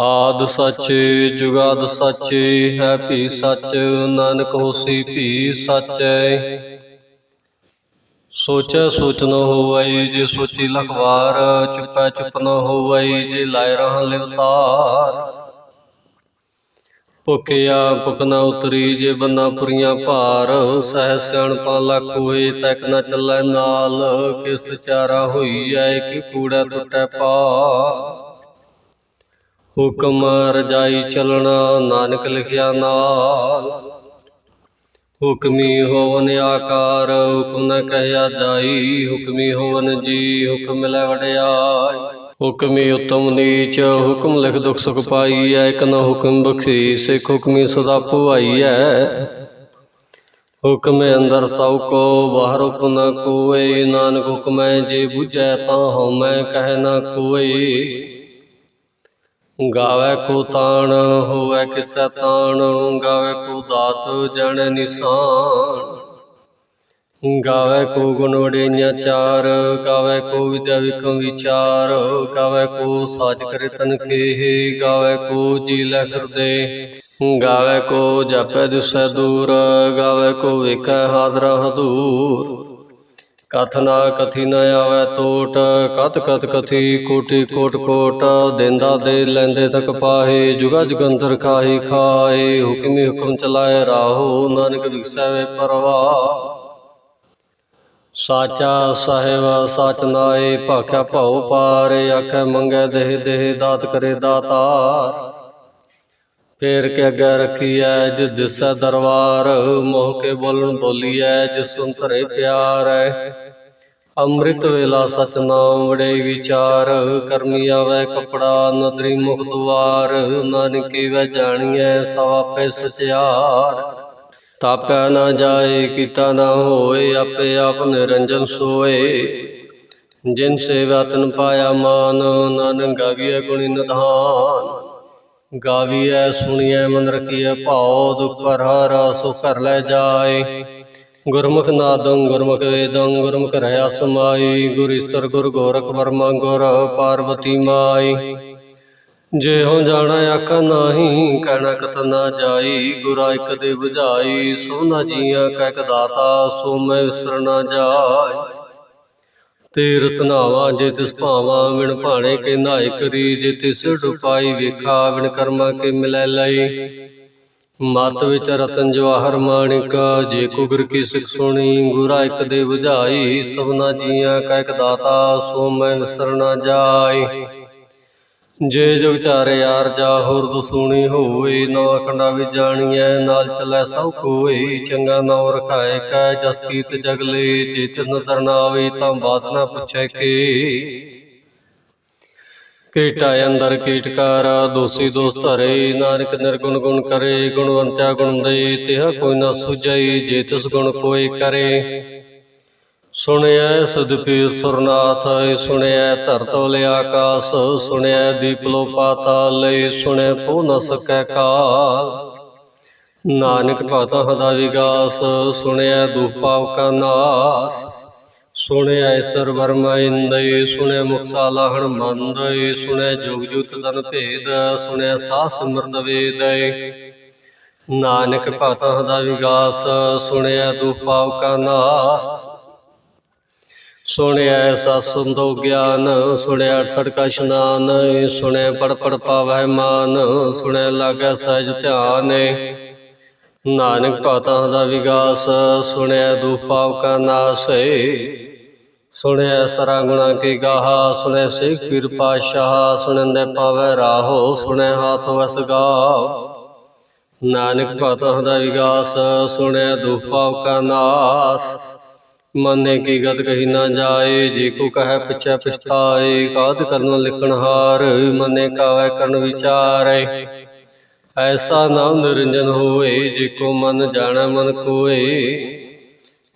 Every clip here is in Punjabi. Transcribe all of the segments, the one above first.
ਆਦ ਸੱਚ, ਜੁਗਾਦ ਸੱਚ, ਹੈ ਭੀ ਸੱਚ, ਨਾਨਕ ਹੋਸੀ ਭੀ ਸੱਚੈ। ਸੋਚੈ ਸੋਚ ਨ ਹੋਵਈ ਜੇ ਸੋਚੀ ਲਖਵਾਰ ਚੁੱਪੈ ਚੁੱਪ ਨ ਹੋਵਈ ਜੇ ਲਾਇ ਰਹਾ ਲਿਵਤਾਰ ਭੁਖਿਆ ਭੁਖ ਨ ਉਤਰੀ, ਜੇ ਬੰਨਾ ਪੁਰੀਆਂ ਭਾਰ, ਸਹਿ ਸਿਆਣਪਾਂ ਲੱਖ ਹੋਏ, ਤੈਕ ਨ ਚੱਲੈ ਨਾਲ, ਕਿਸ ਚਾਰਾ ਹੋਈ ਐ ਕਿ ਕੂੜਾ ਟੁੱਟੈ ਪਾ ਹੁਕਮ ਰਜਾਈ ਚਲਣਾ, ਨਾਨਕ ਲਿਖਿਆ ਨਾਲ। ਹੁਕਮੀ ਹੋਵਨ ਆਕਾਰ, ਹੁਕਮ ਨ ਕਹਿਆ ਜਾਈ। ਹੁਕਮੀ ਹੋਵਨ ਜੀ, ਹੁਕਮ ਮਿਲੈ ਵਡਿਆਈ। ਹੁਕਮੀ ਉਤਮ ਨੀਚ, ਹੁਕਮ ਲਿਖ ਦੁਖ ਸੁਖ ਪਾਈਐ। ਇਕ ਨ ਹੁਕਮ ਬਖਸ਼ੀ, ਸਿਖ ਹੁਕਮੀ ਸਦਾ ਭੁਆਈਐ। ਹੁਕਮੇ ਅੰਦਰ ਸਭ ਕੋ, ਬਾਹਰ ਹੁਕਮ ਨ ਕੋਏ ਨਾਨਕ ਹੁਕਮੈ ਜੇ ਬੁਝੈ ਤਾਂ ਹਉਮੈ, ਕਹਿ ਨ ਕੋਏ ਗਾਵੇ ਕੋ ਤਾਣ, ਹੋਵੇ ਕਿਸੈ ਤਾਣ, ਗਾਵੇ ਕੋ ਦਾਤ ਜਾਣੈ ਨਿਸ਼ਾਨ। ਗਾਵੇ ਕੋ ਗੁਣ ਵਡਿਆਈਆਂ ਚਾਰ, ਗਾਵੇ ਕੋ ਵਿਦਿਆ ਵਿਕਮ ਵਿਚਾਰ, ਗਾਵੇ ਕੋ ਸਾਚ ਕਰੇ ਤਨ ਕੇ ਗਾਵੇ ਕੋ ਜੀ ਲੈ ਫਿਰਦੇ। ਗਾਵੇ ਕੋ ਜਪੈ ਦਿਸੈ ਦੂਰ, ਗਾਵੇ ਕੋ ਵੇਖੈ ਹਾਦਰਾ ਹਦੂਰ। ਕਥ ਨਾ ਕਥੀ ਨ ਆਵੈ ਟੋਟ ਕਤ ਕਤ ਕਥੀ ਕੋਟੀ ਕੋਟ ਕੋਟ, ਦੇਂਦਾ ਦੇ ਲੈਂਦੇ ਤਕ ਪਾਹੇ ਜੁਗਾ ਜੁਗੰਤਰ ਖਾਹੀ ਖਾਏ ਹੁਕਮੀ ਹੁਕਮ ਚਲਾਏ ਰਾਹੋ, ਨਾਨਕ ਵਿਖਸੈ ਪਰਵਾ। ਸਾਚਾ ਸਾਹਿਬ ਸਚ ਨਾਏ, ਭਾਖਿਆ ਭਉ ਪਾਰ, ਆਖੈ ਮੰਗੈ ਦੇਹ ਦੇਹ, ਦਾਤ ਕਰੇ ਦਾਤਾਰ। ਫੇਰ ਕੇ ਅੱਗੇ ਰੱਖੀਐ ਜਿ ਦਿਸੈ ਦਰਬਾਰ, ਮੋਹ ਕੇ ਬੋਲਣ ਬੋਲੀਐ ਜਿਸ ਸੁਨ ਧਰੇ ਪਿਆਰੈ। ਅੰਮ੍ਰਿਤ ਵੇਲਾ ਸਚ ਨਾਮ ਵੜੇ ਵਿਚਾਰ, ਕਰਮੀ ਆਵੈ ਕਪੜਾ ਨਦਰੀ ਮੁਖ ਦੁਆਰ, ਨਾਨਕੀ ਵੈ ਜਾਣੀਐ ਸਭ ਆਪੇ ਸਚਿਆਰ। ਤਾਪੈ ਨਾ ਜਾਏ, ਕੀਤਾ ਨਾ ਹੋਏ, ਆਪੇ ਆਪ ਨਿਰੰਜਨ ਸੋਏ। ਜਿਨ ਸੇਵਾ ਤਨ ਪਾਇਆ ਮਾਨ, ਨਾਨਕ ਗਾਵੀਐ ਗੁਣੀ ਨਿਧਾਨ। ਗਾਵੀਐ, ਸੁਣੀਐ, ਮਨ ਰਖੀਐ, ਭਾਉ, ਦੁਖ ਪਰ ਹਰ ਸੋ ਕਰ ਲੈ ਜਾਏ। ਗੁਰਮੁਖ ਨਾਦੰ, ਗੁਰਮੁਖ ਵੇਦੰ, ਗੁਰਮੁਖ ਰਹਾ ਸਮਾਈ। ਗੁਰ ਈਸਰ, ਗੁਰ ਗੋਰਖ ਵਰਮਾ, ਗੁਰ ਪਾਰਵਤੀ ਮਾਈ। ਜੇ ਹੋ ਜਾਣਾ ਆਖਾ ਨਾਹੀ, ਕਹਿਣਾ ਕਤ ਨਾ ਜਾਈ। ਗੁਰਾ ਇਕ ਦੇ ਬੁਝਾਈ ਸੋ ਨਾ ਜੀਆਂ, ਕਹਿ ਕ ਦਾਤਾ, ਸੋ ਮੈਂ ਵਿਸਰ ਨਾ ਜਾਏ। ਤੇ ਨਾਵਾ ਜੇ ਤਿਸ ਭਾਵਾ ਵਿਣ ਭਾਣੇ ਕੇ ਨਾਇ ਕਰੀ ਜੇ ਤਿਸ ਡੁਪਾਈ ਵੇਖਾ, ਵਿਣ ਕਰਮਾ ਕੇ ਮਿਲੈ ਲਈ। ਮਤ ਵਿੱਚ ਰਤਨ ਜਵਾਹਰ ਮਾਣਿਕ, ਜੇ ਕੋ ਗੁਰ ਕੀ ਸਿਖ ਸੁਣੀ, ਗੁਰਾ ਇਕ ਦੇ 부ਝਾਈ ਸਭਨਾ ਜੀਆਂ ਕਹਿ ਕ ਦਾਤਾ, ਸੋ ਮੈਂ ਵਿਸਰ ਜਾਏ ਜੇ ਜੋ ਵਿਚਾਰੇ ਯਾਰ ਜਾ ਹੋਰ ਦਸੂਣੀ ਹੋਏ ਨਾ ਅਖੰਡਾ ਵੀ ਜਾਣੀਐ, ਨਾਲ ਚੱਲੈ ਸਭ ਕੋਏ ਚੰਗਾ ਨਾਮ ਰਖਾਏ ਕੈ ਜਸ ਕੀਤ ਜਗਲੇ ਜੇ ਤਿਨ ਦਰਨਾ ਆਵੇ ਤਾਂ ਬਾਤ ਨਾ ਪੁੱਛੈ ਕੇ। ਕੀਟਾ ਅੰਦਰ ਕੀਟਕਾਰ ਦੋਸੀ ਦੋਸਤ ਧਰੇ, ਨਾਨਕ ਨਿਰਗੁਣ ਗੁਣ ਕਰੇ, ਗੁਣਵੰਤਿਆ ਗੁਣ ਦੇ, ਤਿਹ ਕੋਈ ਨਾ ਸੁਝਈ, ਜੇ ਤਿਸ ਗੁਣ ਕੋਈ ਕਰੇ। ਸੁਣਿਐ ਸਦਪੀ ਸੁਰਨਾਥ ਸੁਣਿਐ ਧਰਤਵ ਆਕਾਸ, ਸੁਣਿਐ ਦੀਪ ਲੋ ਪਾਤਾਲ ਸੁਣਿਐ ਪੋ ਨ ਸਕੈ ਕਾਲ। ਨਾਨਕ ਭਗਤਾਂ ਦਾ ਵਿਗਾਸ, ਸੁਣਿਐ ਦੁਖ ਪਾਪ ਕਾ ਨਾਸ। ਸੁਣਿਆ ਸਰ ਵਰਮਾ ਇੰਦੈ, ਸੁਣਿਐ ਮੁਕਸਾ ਲਾਹਣ ਮੰਦੈ ਸੁਣਿਐ ਜੁਗ ਜੁਤ ਤਨ ਭੇਦ ਸੁਣਿਆ ਸਾਹ ਸਿਮਰਤ ਵੇਦੈ। ਨਾਨਕ ਭਗਤਾਂ ਦਾ ਵਿਗਾਸ ਸੁਣਿਆ ਦੁਖ ਪਾਪ ਕਾ ਨਾਸ। ਸੁਣਿਆ ਸਸੁੰਦੋ ਗਿਆਨ, ਸੁਣਿਆ ਅਠਸਠ ਕਾ ਇਸ਼ਨਾਨ, ਸੁਣਿਆ ਪੜ ਪੜ ਪਾਵੈ ਮਾਨ, ਸੁਣਿਆ ਲਾਗੈ ਸਹਿਜ ਧਿਆਨ ਨਾਨਕ ਭਗਤਾਂ ਦਾ ਵਿਗਾਸ, ਸੁਣਿਆ ਦੁਖ ਪਾਪ ਕਾ ਨਾਸ ਸੁਣਿਆ ਸਰਾ ਗੁਣਾ ਕੀ ਗਾਹਾ, ਸੁਣਿਆ ਸਿੱਖ ਪੀਰ ਪਾਸ਼ਾਹ ਸੁਣੰਦੇ ਪਾਵੈ ਰਾਹੋ, ਸੁਣਿਆ ਹਾਥ ਵਸ ਗਾਵ ਨਾਨਕ ਭਗਤਾਂ ਦਾ ਵਿਗਾਸ, ਸੁਣਿਆ ਦੁਖ ਪਾਪ ਕਾ ਨਾਸ। ਮਨੇ ਕੀ ਗਤ ਕਹੀ ਨਾ ਜਾਏ, ਜੇ ਕੋ ਕਹੈ ਪਿਛੈ ਪਛਤਾਏ, ਕਾਦ ਕਰਨ ਲਿਖਣ ਹਾਰ, ਮਨੇ ਕਾਵੈ ਕਰਨ ਵਿਚਾਰੇ। ਐਸਾ ਨਾਮ ਨਿਰੰਜਨ ਹੋਏ, ਜੇ ਕੋ ਮਨ ਜਾਣੈ ਮਨ ਕੋਏ।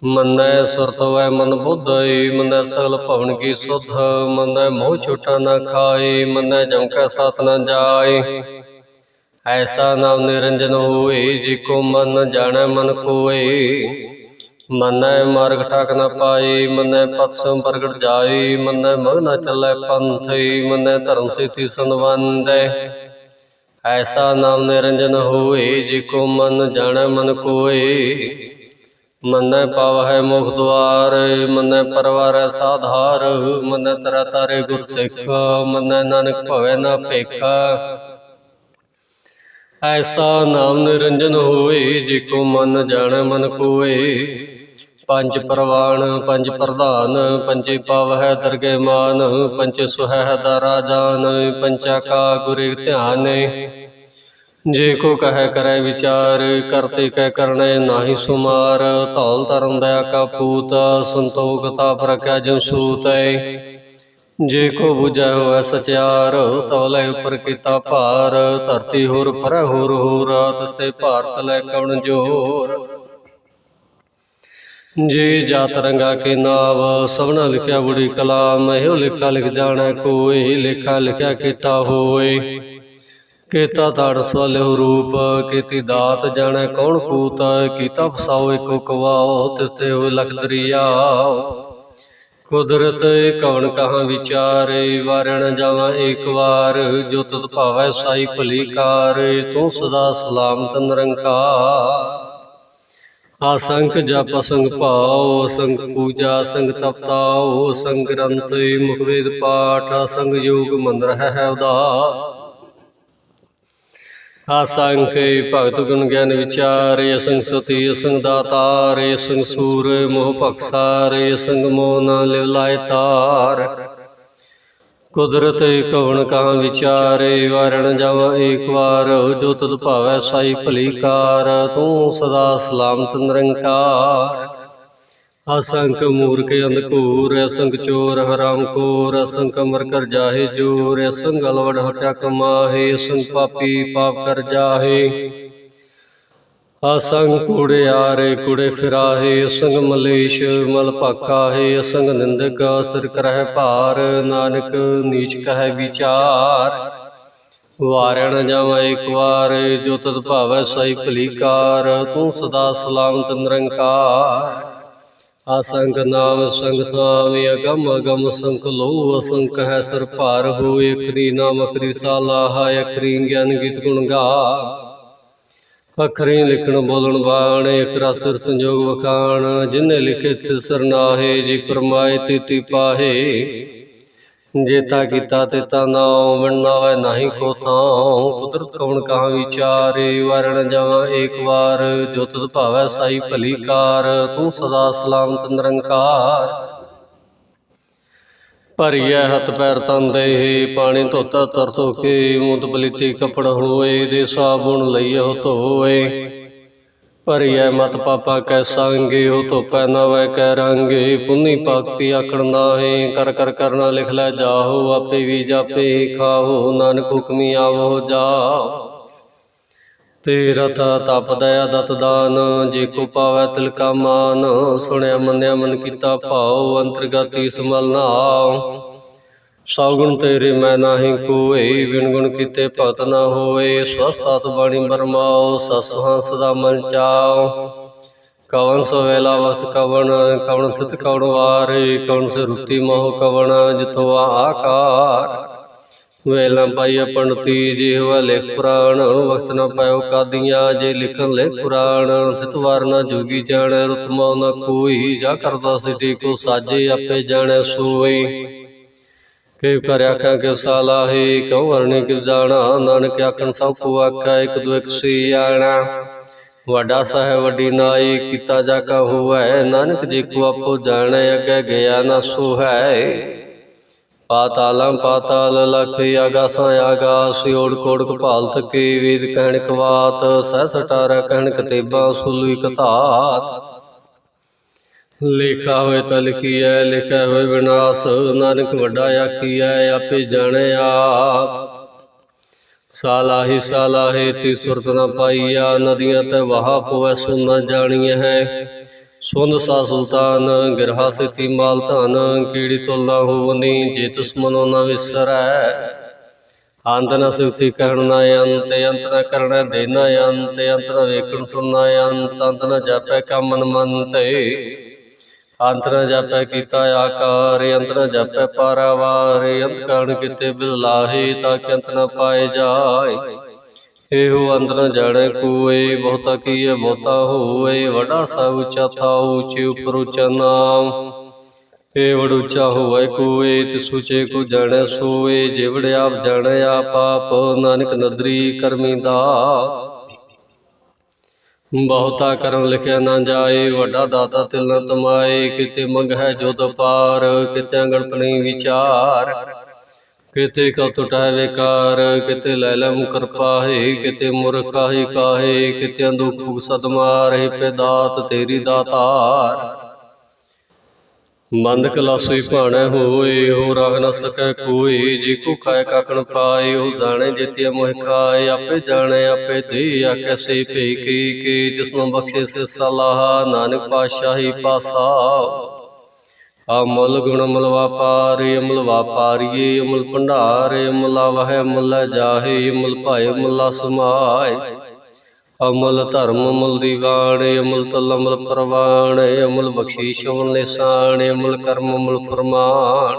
ਮੰਨੈ ਸੁਰਤ ਵੈ ਮਨ ਬੁੱਧਈ ਮੰਨੈ ਸਗਲ ਭਵਨ ਕੀ ਸੁਧ, ਮੰਨੈ ਮੋਹ ਛੋਟਾ ਨਾ ਖਾਏ, ਮੰਨੈ ਜਮ ਕੈ ਸਾਥ ਨਾ ਜਾਏ। ਐਸਾ ਨਾਮ ਨਿਰੰਜਨ ਹੋਏ, ਜੇ ਕੋ ਮਨ ਜਾਣੈ ਮਨ ਕੋਏ। ਮੰਨੈ ਮਾਰਗ ਠਾਕ ਨਾ ਪਾਏ ਮੰਨੈ ਪਤ ਸੰਪਰਗਟ ਜਾਏ ਮੰਨੈ ਮਗ ਨ ਚੱਲੈ ਪੰਥਈ ਮੰਨੈ ਧਰਮ ਸੇਤੀ ਸੰਵੰਦੈ ਐਸਾ ਨਾਮ ਨਿਰੰਜਨ ਹੋਏ ਜੇ ਕੋ ਮਨ ਜਾਣੈ ਮਨ ਕੋਏ ਮੰਨੈ ਪਾਵਹਿ ਮੁਖ ਦੁਆਰ, ਮੰਨੈ ਪਰਵਾਰੈ ਸਾਧਾਰ, ਮੰਨੈ ਤਰਾ ਤਾਰੇ ਗੁਰ ਸਿੱਖ, ਮੰਨੈ ਨਾਨਕ ਭਵੈ ਨਾ ਭੇਖਾ। ਐਸਾ ਨਾਮ ਨਿਰੰਜਨ ਹੋਏ ਜੇ ਕੋ ਮਨ ਜਾਣੈ ਮਨ ਕੋਏ ਪੰਜ ਪ੍ਰਵਾਨ ਪੰਜ ਪ੍ਰਧਾਨ, ਪੰਜੇ ਪਾਵਹਿ ਦਰਗੇ ਮਾਨ ਪੰਚੇ ਸੁਹੈ ਦਾਰਾ ਜਾਨ ਪੰਚਾ ਕਾ ਗੁਰੇ ਧਿਆਨ। ਜੇ ਕੋ ਕਹੈ ਕਰੈ ਵਿਚਾਰ ਕਰਤੇ ਕੈ ਕਰਣੈ ਨਾਹੀ ਸੁਮਾਰ। ਧੌਲ ਧਰਮ ਦਇਆ ਕਾ ਪੂਤ, ਸੰਤੋਖ ਤਾਪ ਰਖਿਆ ਜਨ ਸੂਤੈ। ਜੇ ਕੋ 부ਜੈ ਹੋਵੈ ਸਚਿਆਰ ਤੌਲੇ ਉਪਰ ਕੀਤਾ ਭਾਰ। ਧਰਤੀ ਹੋਰ, ਫਰੈ ਹੋਰ ਹੋਰ ਤਸਤੇ ਭਾਰਤ ਲੈ ਕਵਣ ਜੋਰ। ਜੇ ਜਾਤ ਰੰਗਾ ਕੇ ਨਾਵ, ਸਭਨਾ ਲਿਖਿਆ ਬੁੜੀ ਕਲਾਮ, ਇਹੋ ਲੇਖਾ ਲਿਖ ਜਾਣੈ ਕੋਈ, ਲੇਖਾ ਲਿਖਿਆ ਕੀਤਾ ਹੋਏ। ਕੀਤਾ ਤਾੜ ਸਵਾਲਿਓ ਰੂਪ, ਕੀਤੀ ਦਾਤ ਜਾਣੈ ਕੌਣ ਕੂਤ, ਕੀਤਾ ਫਸਾਓ ਏਕੋ ਕਵਾਓ, ਤਿਸ ਤੇ ਹੋਏ ਲਖ ਦਰਿਆਓ ਕੁਦਰਤ ਕਵਣ ਕਹਾਂ ਵਿਚਾਰੇ ਵਾਰਣ ਜਾਵਾਂ ਏਕ ਵਾਰ, ਜੋ ਤਤ ਭਾਵੈ ਸਾਈ ਭਲੀ ਕਾਰ, ਤੂੰ ਸਦਾ ਸਲਾਮਤ ਨਿਰੰਕਾਰ। ਆਸੰਖ ਜਪ ਸੰਗ ਭਾਉ, ਅਸੰਗ ਪੂਜਾ ਸੰਗ ਤਪਤਾਉ, ਅਸੰਗ ਗ੍ਰੰਥ, ਮੁਖ ਵੇਦ ਪਾਠ, ਅਸੰਗ ਯੋਗ ਮਨ ਹੈ ਉਦਾਸ। ਆਸੰਖ ਭਗਤ ਗੁਣ ਗਿਆਨ ਵਿਚਾਰੇ ਅਸੰਗ ਸਤੀ, ਅਸੰਗ ਦਾਤਾਰ ਅਸੰਗ ਸੂਰ, ਮੋਹ ਭਖਸਾਰ ਅਸੰਗ ਮੋਹ ਨ ਲਿਵ ਲਾਇ ਤਾਰ। ਕੁਦਰਤ ਕਵਣ ਕਾ ਵਿਚਾਰੇ, ਵਾਰਣ ਜਾਵਾਂ ਏਕ ਵਾਰ, ਜੋ ਤਦ ਭਾਵੈ ਸਾਈ ਭਲੀ ਕਾਰ ਤੂੰ ਸਦਾ ਸਲਾਮਤ ਨਿਰੰਕਾਰ। ਅਸੰਖ ਮੂਰਖ ਅੰਧਕੂਰ ਅਸੰਖ ਚੋਰ ਹਰਾਮ ਕੋਰ ਅਸੰਖ ਅਮਰ ਕਰ ਜਾਹੇ ਜੋਰ, ਅਸੰਖ ਅਲਵੜ ਹਤਿਆ ਕਮਾਹੇ, ਅਸੰਖ ਪਾਪੀ ਪਾਪ ਕਰ ਜਾਹੇ। ਅਸੰਗ ਕੁੜਿਆਰੇ ਕੁੜੇ ਫਿਰਾਹੇ, ਅਸੰਗ ਮਲੇਸ਼, ਮਲ ਭਾਕਾਹੇ ਅਸੰਗ ਨਿੰਦਕ, ਅਸਰ ਕਰਹਿ ਭਾਰ, ਨਾਨਕ ਨੀਚ ਕਹਿ ਵਿਚਾਰ। ਵਾਰਣ ਜਾਵਾਂ ਇੱਕ ਵਾਰ, ਜੋ ਤਦ ਭਾਵੈ ਸਈ ਭਲੀਕਾਰ, ਤੂੰ ਸਦਾ ਸਲਾਮਤ ਨਿਰੰਕਾਰ। ਅਸੰਗ ਨਾਮ ਸੰਗ ਥਾਵੇਂ, ਅਗਮ ਅਗਮ ਸੰਖ ਲੋ ਅਸੰਖ ਹੈ ਸਰ ਭਾਰ ਹੋਏ, ਅਖਰੀ ਨਾਮ ਅਖਰੀ ਸਾਲਾਹ ਅਖਰੀ ਗਿਆਨ ਗੀਤ ਗੁਣ ਗਾ। ਅਖਰੀ ਲਿਖਣ ਬੋਲਣ ਬਾਣ, ਇਕ ਰਸਰ ਸੰਜੋਗ ਵਖਾਣ, ਜਿਨੇ ਲਿਖੇ ਤਿਸ ਸਰਨਾਹੇ ਜੀ ਫਰਮਾਏ ਤੇਤੀ ਪਾਹੇ। ਜੇਤਾ ਕੀਤਾ ਤੇਤਾ ਨਾਉ ਵਣਨਾਵੇ ਨਹੀਂ ਕੋ ਥਾਉ। ਕੁਦਰਤ ਕਵਣ ਕਹਾ ਵਿਚਾਰੇ, ਵਰਣ ਜਾਵਾਂ ਏਕ ਵਾਰ। ਜੋ ਤਦ ਭਾਵੈ ਸਾਈ ਭਲੀ ਕਾਰ, ਤੂੰ ਸਦਾ ਸਲਾਮਤ ਨਿਰੰਕਾਰ। ਭਰੀਐ ਹੱਥ ਪੈਰ ਤਨ ਦੇਹੇ ਪਾਣੀ ਧੋਤਾ ਤਰ ਧੋ ਕੇ ਮੁਤ ਬਲੀਤੀ ਕਪੜ ਹੋਏ, ਦੇ ਸਾਬੁਣ ਲਈਓ ਧੋਏ। ਭਰੀਐ ਮਤ ਪਾਪਾ ਕੈ ਸੰਗੇ ਹੋ ਧੋਪੈ ਨਾ ਵੈ ਕੈ ਰੰਗੇ। ਪੁੰਨੀ ਭਗਤੀ ਆਖਣ ਨਾਹੇ, ਕਰ ਕਰ ਕਰਨਾ ਲਿਖ ਲੈ ਜਾਹੋ, ਆਪੇ ਵੀ ਜਾਪੇ ਖਾਓ ਨਾਨਕ ਹੁਕਮੀ ਆਵੋ ਜਾ ਤਾ ਤਪ ਦਇਆ ਦਤ ਦਾਨ, ਜੇ ਕੋ ਪਾਵੈ ਤਿਲ ਕਾ ਮਾਨ, ਸੁਣਿਆ ਮੰਨਿਆ ਮਨ ਕੀਤਾ ਭਾਉ, ਅੰਤਰਗਤੀ ਸਮਲ ਨਾ ਸਭ ਗੁਣ ਤੇਰੇ ਮੈਂ ਨਾਹੀ ਕੋਏ ਵਿਣ ਗੁਣ ਕੀਤੇ ਭਗਤ ਨਾ ਹੋਏ। ਸਵਸਤ ਬਾਣੀ ਬਰਮਾਓ ਸਸ ਹੰਸ ਦਾ ਮਨ ਚਾਓ ਕਵਨ ਸਵੇਲਾ ਵਕਤ ਕਵਨ ਕਵਨ ਥਿਤ ਕਵਨ ਵਾਰੇ ਕਵਨ ਸੇ ਰੁੱਤੀ ਮੋਹ ਕਵਨ ਜਿਤੋ ਆਕਾਰ। ਵੇਲਾ ਪਾਈ ਪੰਡਤੀ ਜੀ ਹੋਵੇ ਲਿਖ ਪੁਰਾਣ ਵਕਤ ਨਾ ਪਾਇਓ ਕਾਦੀਆਂ, ਜੇ ਲਿਖਣ ਲੈ ਪੁਰਾਣ ਤਿਤ ਵਾਰ ਜੋਗੀ ਜਾਣੈ ਰੁਤ ਨਾ ਕੋਈ, ਜਾ ਕਰਦਾ ਸਿਟੀ ਕੋ ਸਾਜੇ ਆਪੇ ਜਾਣੈ ਸੋਈ। ਕਿ ਕਰ ਆਖਾਂ ਕਿ ਸਾਲਾਹੇ ਕਉ ਵਰਣੇ ਕਿ ਜਾਣਾ, ਨਾਨਕ ਆਖਣ ਸਭ ਕੋ ਆਖਾ, ਇੱਕ ਦੋ ਸੀ ਆਣਾ। ਵੱਡਾ ਸਾਹਿਬ, ਵੱਡੀ ਨਾਈ, ਕੀਤਾ ਜਾ ਕਾ ਹੋਵੈ, ਨਾਨਕ ਜੀ ਕੋ ਆਪੋ ਜਾਣੈ, ਅਗੇ ਗਿਆ ਨਾ ਸੋ ਹੈ ਪਾਤਾਲੰ ਪਾਤਾਲ ਲਖ ਆਗਾਸਾਂ ਆਗਾਸ ਓੜ ਕੋੜ ਕਪਾਲ ਥਕੇ ਵੇਦ ਕਹਿਣ ਕਵਾਤ, ਸਹਿ ਸਟਾਰਾ ਕਹਿਣ ਕਤੇਬਾ ਸੁਲੂਈ ਕਥਾਤ ਲੇਖਾ ਹੋਏ ਤਾਂ ਲਿਖੀਐ ਲਿਖਿਆ ਹੋਏ ਵਿਨਾਸ਼, ਨਾਨਕ ਵੱਡਾ ਆਖੀਐ, ਆਪੇ ਜਾਣੇ ਆਪ। ਸਾਲਾਹੀ ਸਾਲਾਹੇ ਤੀ ਸੁਰਤ ਨ ਪਾਈਆ, ਨਦੀਆਂ ਤੇ ਵਹਾ ਪਵੈ ਸੁ ਨ ਜਾਣੀਐ ਹੈ। ਸੁਨ ਸਾ ਸੁਲਤਾਨ, ਗਿਰਹਾ ਸਿਤੀ ਮਾਲ ਧਨ, ਕੀੜੀ ਤੁਲ ਨਾ ਹੋਵਨੀ, ਜੇ ਤਿਸ ਮਨੋ ਨ ਵਿਸਰੈ। ਅੰਤ ਨ ਸੁਤੀ ਕਹਿਣ ਨ ਅੰਤ ਅੰਤ ਨ ਕਰਣਾ ਦੇਨਾ ਅੰਤ ਅੰਤ ਨ ਵੇਖਣ ਸੁਣਨਾ ਅੰਤ ਅੰਤ ਨ ਜਾਪੈ ਕਾਮਨ ਮਨ ਤੇ ਅੰਤ ਨ ਜਾਪੈ ਕੀਤਾ ਆਕਾਰ ਅੰਤ ਨ ਜਾਪੈ ਪਾਰਾਵਾਰ ਅੰਤ ਕਾਣ ਕਿਤੇ ਬਿਲਾਹੀ ਤਾਂ ਕਿ ਅੰਤ ਨ ਪਾਏ ਜਾਏ। ਇਹੋ ਅੰਦਰ ਨ ਜਾਣੈ ਕੋਏ, ਬਹੁਤਾ ਕੀਏ ਬਹੁਤਾ ਹੋਏ ਵਡਾ ਸਾ ਉੱਚਾ ਥਾ ਉੱਚੇ ਉਪਰ ਉੱਚਾ ਨਾਮ। ਏ ਵਡ ਉੱਚਾ ਹੋਵੇ ਕੋਏ, ਤਿਸ ਉੱਚੇ ਕੋ ਜਾਣੈ ਸੋਏ ਜਿਵੜ ਆਪ ਜਾਣੈ ਆਪ ਆਪ ਨਾਨਕ ਨਦਰੀ ਕਰਮੀ ਦਾ। ਬਹੁਤਾ ਕਰਮ ਲਿਖਿਆ ਨਾ ਜਾਏ, ਵੱਡਾ ਦਾਤਾ ਤਿਲ ਨ ਤਮਾਏ, ਕਿਤੇ ਮੰਗ ਹੈ ਜੋ ਪਾਰ, ਕਿਤੇ ਗਣਪਣੀ ਵਿਚਾਰ। ਕਿਤੇ ਕਉ ਟੁਟੈ ਵਿਕਾਰ, ਕਿਤੇ ਲੈ ਲੈ ਮੁਕਰ ਪਾਹੇ, ਕਿਤੇ ਮੁਰਖਾਹੀ ਕਾਹੇ, ਕਿਤੇ ਦੁਖ ਸਦ ਮਾਰੇ ਪੇ ਦਾਤ ਤੇਰੀ ਦਾਤਾਰ। ਮੰਦ ਕਲਾ ਸੋਈ ਭਾਣੈ ਹੋਏ, ਹੋ ਰਗ ਨ ਸਕੈ ਕੋਈ, ਜੀ ਕੋ ਖਾਇ ਕਾਕਣ ਪਾਏ, ਉਹ ਜਾਣੇ ਜਿਤਿ ਮੋਹ ਖਾਏ, ਆਪੇ ਜਾਣੇ, ਆਪੇ ਦੇ ਆਖੈ ਸੇ ਭੇ ਕੀ ਜਿਸਮ ਬਖਸ਼ੇ ਸੇ ਸਲਾਹ, ਨਾਨਕ ਪਾਸ਼ਾਹੀ ਪਾਸਾ। ਅਮਲ ਗੁਣ ਅਮਲ ਵਾਪਾਰੀ, ਅਮਲ ਵਾਪਾਰੀਏ, ਅਮਲ ਭੰਡਾਰੇ, ਅਮਲਾ ਵਹਿ ਅਮਲ ਜਾਹੇ, ਅਮਲ ਭਾਏ, ਅਮਲ ਸਮਾਏ ਅਮਲ ਧਰਮ, ਅਮਲ ਦੀਵਾਣੇ ਅਮਲ ਤਲ, ਅਮਲ ਪ੍ਰਵਾਣ ਅਮਲ ਬਖਸ਼ੀਸ਼ ਅਮਲ ਨਿਸ਼ਾਨ, ਅਮਲ ਕਰਮ, ਅਮਲ ਫਰਮਾਨ।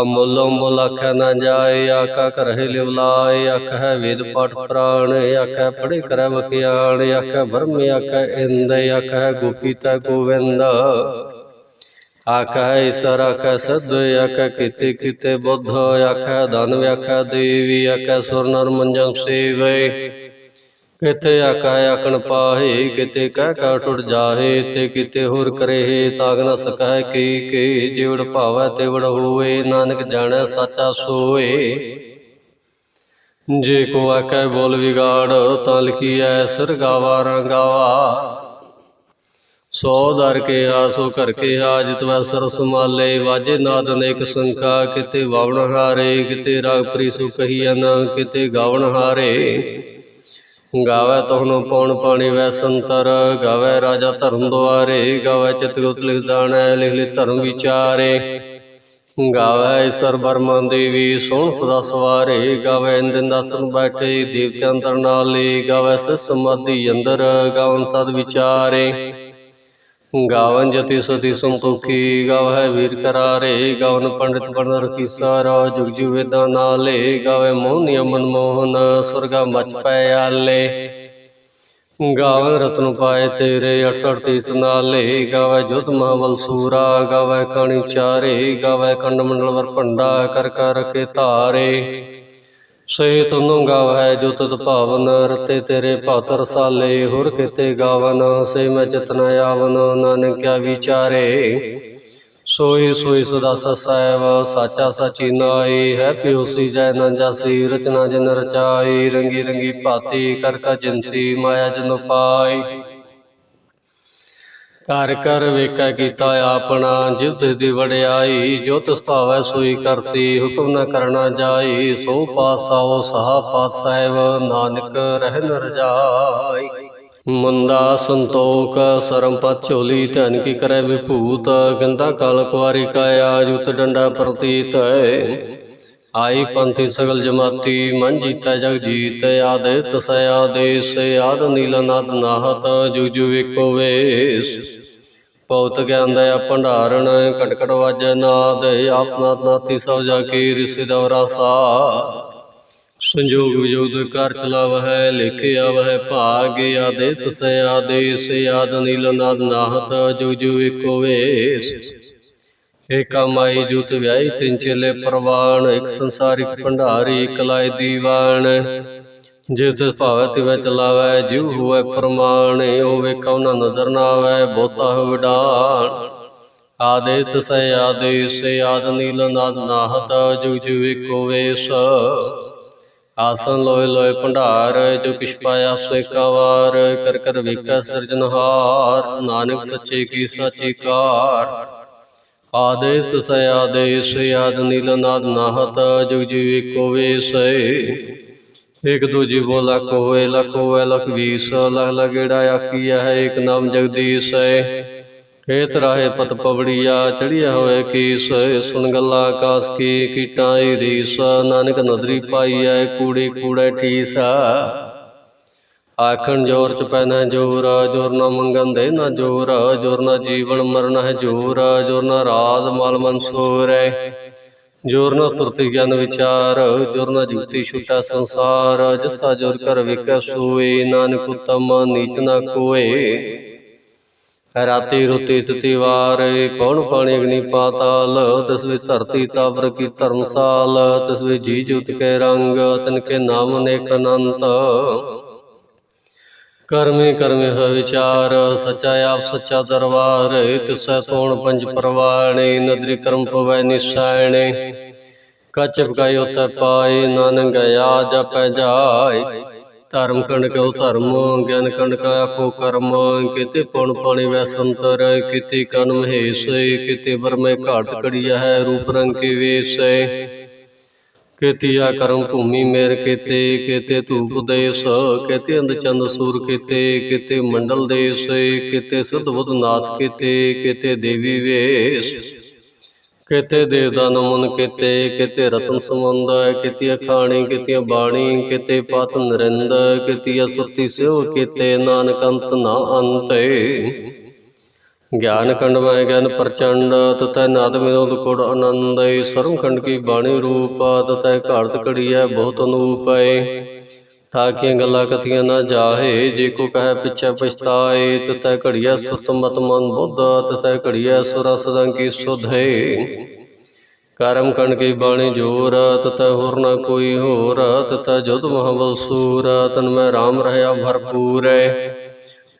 ਅਮਲ ਅਮਲ ਆਖਿਆ ਨਾ ਜਾਏ ਆਕਾ ਕਰਹਿ ਲਿਵਲਾਏ ਆਖੈ ਵੇਦ ਪਾਠ ਪ੍ਰਾਣ, ਆਖੈ ਪੜੇ ਕਰੈ ਵਕਿਆਣ ਆਖੈ ਬ੍ਰਹਮ ਆਖੈ ਇੰਦ, ਆਖੈ ਗੋਪੀਤਾ ਗੋਵਿੰਦ। ਆਖੈ ਈਸਰ ਆਖੈ ਸਦ ਆਖੈ ਕਿਤੇ ਕਿਤੇ ਬੁੱਧ ਆਖੈ ਧਨ ਆਖੈ ਦੇਵੀ ਆਖੈ ਸੁਰ ਨਰ ਮੰਜਨ ਸੇਵੈ। ਕਿਤੇ ਆਖੈ ਆਖਣ ਪਾਹੇ, ਕਿਤੇ ਕਹਿ ਕਾ ਟੁੱਟ ਜਾਹੇ, ਤੇ ਕਿਤੇ ਹੋਰ ਕਰੇ ਤਾਗ ਨ ਸਕੈ ਕੀ ਕੀ, ਜਿਵੜ ਭਾਵੈ ਤਿਵੜ ਹੋਏ ਨਾਨਕ ਜਾਣੈ ਸਾਚਾ ਸੋਏ। ਜੇ ਕੋ ਆਖੈ ਬੋਲ ਵਿਗਾੜ, ਤਾਂ ਲਿਖੀਐ, ਸਿਰ ਗਾਵਾ ਰੰਗਾਵਾ। ਸੋ ਦਰ ਕੇ ਆਸੋ ਕਰ ਕੇ ਹਾ ਤਵੈ ਸਰਸ ਮਾਲੇ, ਵਾਜੇ ਨਾਦ ਅਨੇਕ ਸੰਖਾ, ਕਿਤੇ ਵਾਵਣ ਹਾਰੇ, ਕਿਤੇ ਰਾਗ ਪ੍ਰੀ ਸੁ ਕਹੀਐਨ ਕਿਤੇ ਗਾਵਣ ਹਾਰੇ। ਗਾਵੇ ਤੋਹਨੋ ਪਉਣ ਪਾਣੀ ਵੈ ਸੰਤਰ, ਗਾਵੇ ਰਾਜਾ ਧਰਮ ਦੁਆਰੇ, ਗਾਵੇ ਚਿਤ ਗੁਤ ਲਿਖ ਜਾਣੈ ਲਿਖ ਲਿ ਧਰਮ ਵਿਚਾਰੇ। ਗਾਵੇ ਈਸਰ ਬਰਮਾ ਦੇਵੀ, ਸੋਹਣ ਸਦਾ ਸਵਾਰੇ, ਗਾਵੇ ਇੰਦਨ ਦਾਸਨ ਬੈਠੇ, ਦੇਵਤਿਆਂ ਅੰਦਰ ਨਾਲੇ, ਗਾਵੇ ਸਿਸ ਸਮਾਧੀ ਅੰਦਰ, ਗਾਵਨ ਸਦ ਵਿਚਾਰੇ। ਗਾਵਨ ਜਤੀ ਸਤੀ ਸੰਤੋਖੀ ਗਾਵੈ ਵੀਰ ਕਰਾਰੇ ਗਾਵਨ ਪੰਡਿਤ ਬਣ ਰਖੀ ਸਾਰਾ ਜੁਗ ਜੁਗ ਵੇਦਾਂ ਨਾਲੇ ਗਾਵੇ ਮੋਹਨੀਆ ਮਨਮੋਹਨ ਸੁਰਗਾ ਮਚ ਪੈ ਆਲੇ ਗਾਵਨ ਰਤਨ ਪਾਏ ਤੇਰੇ 68 ਤੀਸ ਨਾਲੇ ਗਾਵੇ ਜੁਤ ਮਹਾਬਲ ਸੂਰਾ ਗਾਵੇ ਖਾਣੀ ਚਾਰੇ ਗਾਵੇ ਖੰਡ ਮੰਡਲ ਵਰ ਭੰਡਾ ਕਰ ਕਰ ਕੇ ਧਾਰੇ। ਸੇ ਤੁਨੂੰ ਗਾਵੈ ਜੋ ਤਤ ਭਾਵਨ ਰਤੇ ਤੇਰੇ ਭਾਤ ਰਸਾਲੇ ਹੁਰ ਕਿਤੇ ਗਾਵਨ ਸੇ ਮੈਂ ਚਤਨ ਆਵਨ, ਨਾਨਕ ਕਿਆ ਵਿਚਾਰੇ। ਸੋਈ ਸੋਈ ਸਦਾ ਸਸੈਵ, ਸਾਚਾ ਸਚੀ ਨਾਈ, ਹੈ ਪਿਉਸੀ ਜੈ ਨ ਜਾਸੀ, ਰਚਨਾ ਜਨ ਰਚਾਈ, ਰੰਗੀ ਰੰਗੀ ਭਾਤੀ ਕਰ ਕਾ ਜਿਨਸੀ ਮਾਇਆ ਜਨ ਪਾਈ ਕਰ ਕਰ ਵੇਖੈ ਕੀਤਾ ਆਪਣਾ ਜਿਵ ਦੀ ਵੜਿਆਈ ਜੋਤ ਸਤਾਵੈ ਭਾਵੈ ਸੋਈ ਕਰਤੀ ਹੁਕਮ ਨਾ ਕਰਨਾ ਜਾਈ ਸੋ ਪਾਸਾਓ ਸਾਹ ਪਾਤ ਸਾਹਿਬ ਨਾਨਕ ਰਹਿ ਨ ਰਜਾਈ। ਮੁੰਦਾ ਸੰਤੋਖ ਸਰਮਪਤ ਝੋਲੀ, ਧਨ ਕੀ ਕਰੈ ਵਿਭੂਤ, ਗੰਦਾ ਕਾਲ ਕੁਵਾਰੀ ਕਾਇਆ, ਜੁਤ ਡੰਡਾ ਪ੍ਰਤੀਤ ਹੈ। ਆਈ ਪੰਥੀ ਸਗਲ ਜਮਾਤੀ, ਮਨ ਜੀਤਾ ਜਗ ਜੀਤ ਆਦੇ ਤਸੈ ਆਦੇਸ, ਆਦ ਨੀਲ ਨਦ ਨਾਹਤ ਜੁਗ ਜੁਗ ਏਕੋ ਵੇਸ। ਪਉਤ ਗਿਆਨ ਦਇਆ ਭੰਡਾਰਣ ਕਟ ਕਟ ਵਾਜੈ ਨਾਦ, ਆਪ ਨਾਤੀ ਸਭ ਜਾ ਕੀ ਰਿਸਿ ਦਵਰਾ ਸਾ ਸੰਜੋਗ ਵਿਜੋਗ ਕਰ ਚਲਾਵਹਿ, ਲਿਖ ਆਵਹਿ, ਭਾਗ ਆਦੇ ਤਸੈ ਆਦੇਸ, ਆਦ ਨੀਲ ਨਦ ਨਾਹਤ ਜੁਗ ਜੁਗ ਏਕੋ ਵੇਸ। ਏਕਾ ਮਾਈ ਜੂਤ ਵਿਆਹੀ ਤਿੰਨ ਚੇਲੇ ਪ੍ਰਵਾਨ ਇੱਕ ਸੰਸਾਰਿਕ ਭੰਡਾਰੀ, ਇੱਕ ਲਾਇ ਦੀਵਾਨ। ਜਿਸ ਤਿਸ ਭਾਵੈ ਤਿਵੈ ਚਲਾਵੈ, ਜਿਉ ਹੋਵੈ ਪ੍ਰਮਾਣ ਹੋਵੇ ਕਉ ਨ ਨਦਰ ਨਾ ਆਵੈ ਬਹੁਤਾ ਵਿਡਾਨ ਆਦੇਸ ਸੈ ਆਦੇਸ, ਆਦ ਨੀਲ ਨਾਦ ਨਾਹਤ ਜੁਗ ਜੁਗ ਏਕੋ ਵੇਸ। ਆਸਨ ਲੋਏ ਲੋਏ ਭੰਡਾਰ, ਜੋ ਕਿਛ ਪਾਇਆ ਸੋ ਏਕਾ ਕਰ ਕਰ ਵੇਖੈ ਸਿਰਜਨਹਾਰ ਨਾਨਕ ਸੱਚੇ ਕੀ ਸੱਚੀ ਕਾਰ। ਆਦੇਸ ਤਸੈ ਆਦੇਸ ਆਦ ਨੀਲ ਨਾਦ ਨਾਹਤ, ਜੁਗ ਜੁਗ ਏਕੋ ਵੇਸੈ। ਇਕ ਦੂਜੀ ਬੋਲਾ ਕੋਏ ਲਖ ਹੋਏ ਲਖ ਵੀਸ, ਲਖ ਲਗੇੜਾ ਆਕੀਆ ਹੈ ਇਕ ਨਾਮ ਜਗਦੀਸ਼। ਹੈ ਏ ਤਰਾਹੇ ਪਤ ਪਵੜੀਆ ਚੜੀਆ ਹੋਏ ਕੀਸ, ਸੁਣ ਗੱਲਾਂ ਆਕਾਸ ਕੀ, ਕੀਟਾਂ ਈ ਰੀਸ। ਨਾਨਕ ਨਦਰੀ ਪਾਈ ਐ ਕੂੜੀ ਕੂੜੇ ਠੀਸ। ਆਖਣ ਜੋਰ ਚ ਪੈਣਾ ਜੋਰ ਜੋਰ ਨਾ ਮੰਗਨ ਦੇ ਨਾ ਜੋਰ ਜੋਰ ਨਾ ਜੀਵਨ ਮਰਨ ਹੈ ਜੋਰ ਜੋਰ ਨਾ ਰਾਜ ਮਾਲ ਮਨਸੂਰ ਹੈ। ਜੋਰ ਨਾ ਤੁਰਤੀ ਗਿਆਨ ਵਿਚਾਰ, ਜੋਰ ਨਾ ਜੁਗਤੀ ਛੁਟਾ ਸੰਸਾਰ, ਜਸਾ ਜੋਰ ਕਰ ਵਿਕੈ ਸੋਏ, ਨਾਨਕ ਉਤਮ ਨੀਚ ਨਾ ਕੋਏ। ਰਾਤੀ ਰੁਤੀ ਤਤੀ ਵਾਰ, ਕੌਣ ਪਾਣੀ ਅਗਨੀ ਪਾਤਾਲ ਤਸਵੇ ਧਰਤੀ ਤਾਵਰ ਕੀ ਧਰਮਸਾਲ ਤਸਵੇ ਜੀ ਜੁਤ ਕੇ ਰੰਗ, ਤਨ ਕੇ ਨਾਮ ਨੇ ਅਨੰਤ। ਕਰਮੇ ਕਰਮੇ ਹੋ ਵਿਚਾਰ, ਸਚਾ ਆਪ ਸੱਚਾ ਦਰਬਾਰ ਤਿਸੈ ਸੋਣ ਪੰਜ ਪਰਵਾਣੇ, ਨਦਰੀ ਕਰਮ ਪਵੈ ਨਿਸ਼ਾਇਣੇ ਕਚ ਪਕਾਈ ਉਤੈ ਪਾਏ, ਨਾਨਕ ਗਿਆ ਜਪੈ ਜਾਏ। ਧਰਮ ਕੰਡ ਕਉ ਧਰਮ, ਗਿਆਨ ਕੰਡ ਕਾ ਆਖੋ ਕਰਮ। ਕਿਤੇ ਪੁਣ ਪਾਣੀ ਵੈ ਸੰਤਰ, ਕਿਤੇ ਕਨ ਹੇਸ ਕਿਤੇ ਵਰਮੇ ਘਾਟ ਕੜੀਆ ਹੈ ਰੂਪ ਰੰਗ ਕੇ ਵੇਸ਼। ਕਿਤਿਆ ਕਰਮ ਭੂਮੀ ਮੇਰ ਕੀਤੇ ਕਿਤੇ ਧੂਪ ਦੇਸ ਕਿਤੇ ਅੰਧ ਚੰਦ ਸੂਰ ਕੀਤੇ ਕਿਤੇ ਮੰਡਲ ਦੇਸ ਕਿਤੇ ਸਿਧ ਬੁੱਧ ਨਾਥ ਕੀਤੇ ਕਿਤੇ ਦੇਵੀ ਵੇਸ਼ ਕਿਤੇ ਦੇਵਦਾ ਨਮਨ ਕਿਤੇ ਕਿਤੇ ਰਤਨ ਸੰਬੰਧ ਕਿਤੇ ਅਖਾਣੀ ਕਿਤੇ ਬਾਣੀ ਕਿਤੇ ਪਤ ਨਰਿੰਦ ਕਿਤੇ ਸੁਰਤੀ ਸਿਓ ਕਿਤੇ ਨਾਨਕ ਅੰਤ ਨਾ ਅੰਤੇ ਗਿਆਨ ਖੰਡ ਮੈਂ ਗਿਆਨ ਪ੍ਰਚੰਡ, ਤਤੈ ਨਾਦ ਵਿਨੋਦ ਕੋੜ ਆਨੰਦ ਸਰਮ ਖੰਡ ਕੀ ਬਾਣੀ ਰੂਪ, ਤਤੈ ਘਾੜਤ ਘੜੀਐ ਬਹੁਤ ਅਨੂਪ ਅਨੂਪੈ ਤਾਕੀਆਂ ਗੱਲਾਂ ਕਥੀਆਂ ਨਾ ਜਾਹੇ, ਜੇ ਕੋ ਕਹੈ ਪਿਛੈ ਪਛਤਾਏ, ਤਤੈ ਘੜੀਐ ਸੁਤ ਮਤ ਮਨ ਬੁੱਧ, ਤਤੈ ਘੜੀਐ ਸੁਰ ਸਦੰ ਕੀ ਹੈ ਕਰਮ ਕਣ ਕੀ ਬਾਣੀ ਜੋਰ, ਤਤੈ ਹੋਰ ਨਾ ਕੋਈ ਹੋਰ, ਤਤੈ ਜੁਦ ਮਹਵਲ ਸੂਰ, ਤਨ ਮੈਂ RAM ਰਹਾ ਹੈ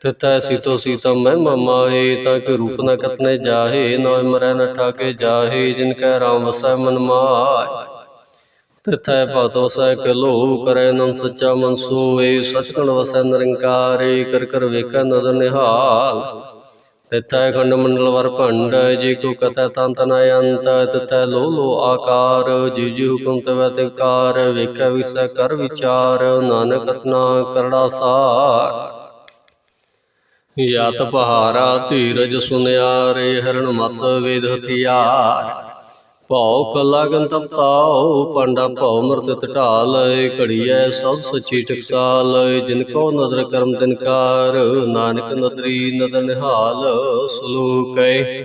ਤਤੈ ਸੀਤੋ ਸੀਤਮ ਮੈਂ ਮਮਾਏ ਤਾਂ ਕਿ ਰੂਪ ਨ ਕਤਨੇ ਜਾਹੇ, ਨਾ ਮਰੈ ਨ ਠਾਕੇ ਜਾਹੇ, ਜਿਨ ਕੈ ਰਾਮ ਵਸੈ ਮਨ ਮਾਇ ਤਿਥੈ ਭਤੋ ਵਸੈ ਕਲੋ ਕਰੈ ਨੰ ਸੱਚਾ ਮਨ ਸੋਏ ਸਚਖੰਡ ਵਸੈ ਨਿਰੰਕਾਰੇ, ਕਰ ਕਰ ਵੇਖੈ ਨਦਰ ਨਿਹਾਲ। ਤਿਥੈ ਖੰਡ ਮੰਡਲ ਵਰ ਭੰਡ, ਜੀ ਕੋ ਕਤੈ ਤੰਤ ਨ ਅੰਤ ਤਿਥੈ ਲੋ ਲੋ ਆਕਾਰ, ਜੀ ਜੀ ਹੁਕਮ ਤਵੈ ਤੇ ਵੇਖੈ ਵਿਸੈ ਕਰ ਵਿਚਾਰ, ਨਾਨਕ ਕਤਨਾ ਕਰੜਾ ਸਾਰ। ਯਤ ਪਹਾਰਾ ਧੀਰਜ ਸੁਨਿਆਰੇ ਹਰਣ ਮਤ ਵੇਦ ਹਥਿਆਰ। ਭਉ ਕਲਾ ਗਨ ਤਪਤਾਉ ਪਾਂਡਾ ਭਉ ਮਰਤ ਢਾਲ ਘੜੀਐ ਸਭ ਸਚੀ ਟਕਸਾਲ ਜਿਨ ਕੋ ਨਦਰ ਕਰਮ ਦਿਨਕਾਰ ਨਾਨਕ ਨਦਰੀ ਨਦਰ ਨਿਹਾਲ, ਸਲੋਕੈ।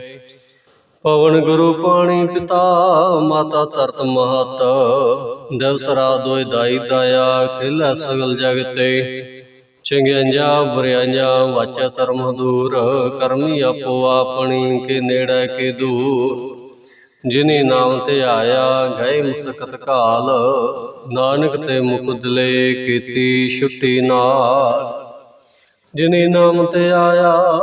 ਪਵਨ ਗੁਰੂ ਪਾਣੀ ਪਿਤਾ, ਮਾਤਾ ਧਰਤ ਮਹਤ, ਦਵਸਰਾ ਦੋਇ ਦਾਈ ਦਾਇਆ, ਖਿਲਾ ਸਗਲ ਜਗਤੇ। ਚੰਗਿਆਂਜਾ ਬੁਰਿਆਂਜਾ ਵਾਚਾ ਧਰਮ ਦੂਰ, ਕਰਮੀ ਆਪੋ ਆਪਣੀ ਕੇ ਨੇੜੇ ਕੇ ਦੂਰ। ਜਿਨੇ ਨਾਮ ਤੇ ਆਇਆ, ਗਏ ਮੁਸਕਤ ਕਾਲ। ਨਾਨਕ ਤੇ ਮੁਕਦਲੇ ਕੀਤੀ ਛੁੱਟੀ ਨਾਲ। ਜਿਨੇ ਨਾਮ ਤੇ ਆਇਆ,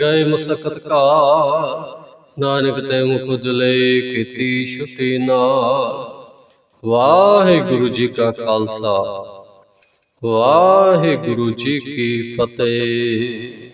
ਗਏ ਮੁਸਕਤ ਕਾਲ। ਨਾਨਕ ਤੇ ਮੁਕਦਲੇ ਕੀਤੀ ਛੁੱਟੀ ਨਾਲ। ਵਾਹਿਗੁਰੂ ਜੀ ਕਾ ਖਾਲਸਾ। ਵਾਹਿਗੁਰੂ ਜੀ ਕੀ ਫਤਿਹ।